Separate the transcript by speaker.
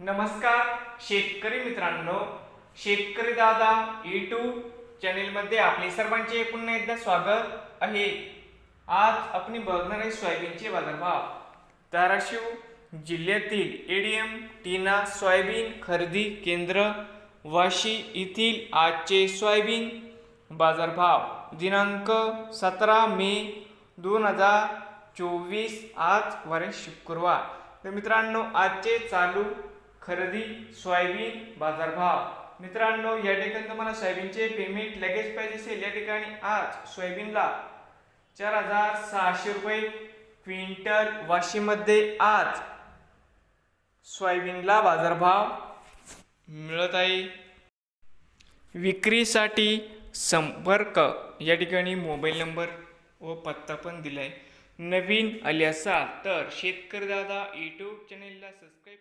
Speaker 1: नमस्कार शेतकरी मित्रांनो. शेतकरी दादा यूट्यूब चॅनेलमध्ये आपले सर्वांचे पुन्हा एकदा स्वागत आहे. आज आपण बघणार आहे सोयाबीनचे बाजारभाव. धाराशिव जिल्ह्यातील एडीएम टीना सोयाबीन खरेदी केंद्र वाशी येथील आजचे सोयाबीन बाजारभाव. दिनांक सतरा मे दोन हजार चोवीस आज वारे शुक्रवार. तर मित्रांनो आजचे चालू खरेदी सोयाबीन बाजारभाव. मित्रांनो या ठिकाणी तुम्हाला सोयाबीनचे पेमेंट लगेच पाहिजे असेल. या ठिकाणी आज सोयाबीनला चार हजार सहाशे रुपये क्विंटल वाशीमध्ये आज सोयाबीनला बाजारभाव मिळत आहे. विक्रीसाठी संपर्क. या ठिकाणी मोबाईल नंबर व पत्ता पण दिला आहे नवीन आले असाल तर शेतकरी दादा यूट्यूब चॅनेलला सबस्क्राईब